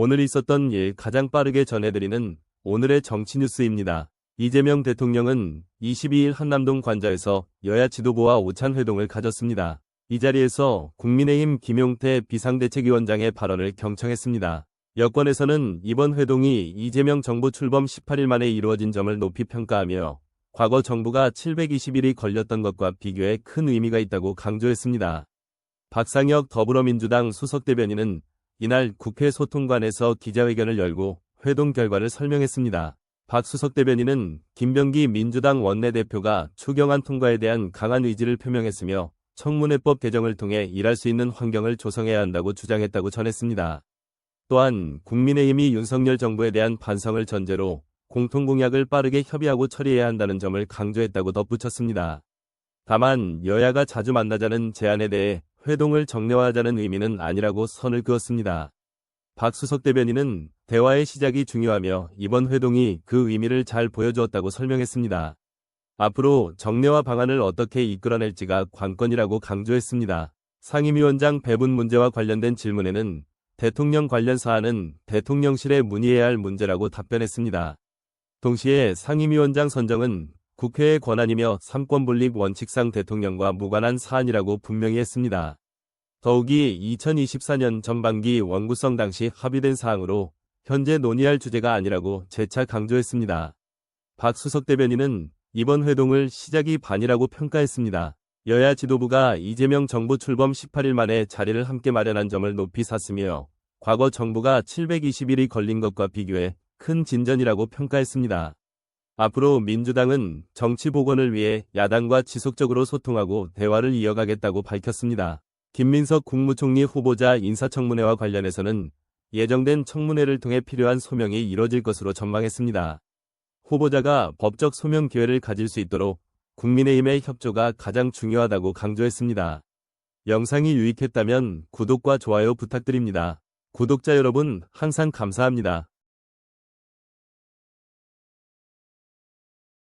오늘 있었던 일 가장 빠르게 전해드리는 오늘의 정치 뉴스입니다. 이재명 대통령은 22일 한남동 관저에서 여야 지도부와 오찬 회동을 가졌습니다. 이 자리에서 국민의힘 김용태 비상대책위원장의 발언을 경청했습니다. 여권에서는 이번 회동이 이재명 정부 출범 18일 만에 이루어진 점을 높이 평가하며 과거 정부가 720일이 걸렸던 것과 비교해 큰 의미가 있다고 강조했습니다. 박상혁 더불어민주당 수석대변인은 이날 국회 소통관에서 기자회견을 열고 회동 결과를 설명했습니다. 박 수석 대변인은 김병기 민주당 원내대표가 추경안 통과에 대한 강한 의지를 표명했으며 청문회법 개정을 통해 일할 수 있는 환경을 조성해야 한다고 주장했다고 전했습니다. 또한 국민의힘이 윤석열 정부에 대한 반성을 전제로 공통공약을 빠르게 협의하고 처리해야 한다는 점을 강조했다고 덧붙였습니다. 다만 여야가 자주 만나자는 제안에 대해 회동을 정례화하자는 의미는 아니라고 선을 그었습니다. 박수석 대변인은 대화의 시작이 중요하며 이번 회동이 그 의미를 잘 보여주었다고 설명했습니다. 앞으로 정례화 방안을 어떻게 이끌어낼지가 관건이라고 강조했습니다. 상임위원장 배분 문제와 관련된 질문에는 대통령 관련 사안은 대통령실에 문의해야 할 문제라고 답변했습니다. 동시에 상임위원장 선정은 국회의 권한이며 삼권분립 원칙상 대통령과 무관한 사안이라고 분명히 했습니다. 더욱이 2024년 전반기 원구성 당시 합의된 사항으로 현재 논의할 주제가 아니라고 재차 강조했습니다. 박 수석 대변인은 이번 회동을 시작이 반이라고 평가했습니다. 여야 지도부가 이재명 정부 출범 18일 만에 자리를 함께 마련한 점을 높이 샀으며 과거 정부가 720일이 걸린 것과 비교해 큰 진전이라고 평가했습니다. 앞으로 민주당은 정치 복원을 위해 야당과 지속적으로 소통하고 대화를 이어가겠다고 밝혔습니다. 김민석 국무총리 후보자 인사청문회와 관련해서는 예정된 청문회를 통해 필요한 소명이 이뤄질 것으로 전망했습니다. 후보자가 법적 소명 기회를 가질 수 있도록 국민의힘의 협조가 가장 중요하다고 강조했습니다. 영상이 유익했다면 구독과 좋아요 부탁드립니다. 구독자 여러분 항상 감사합니다.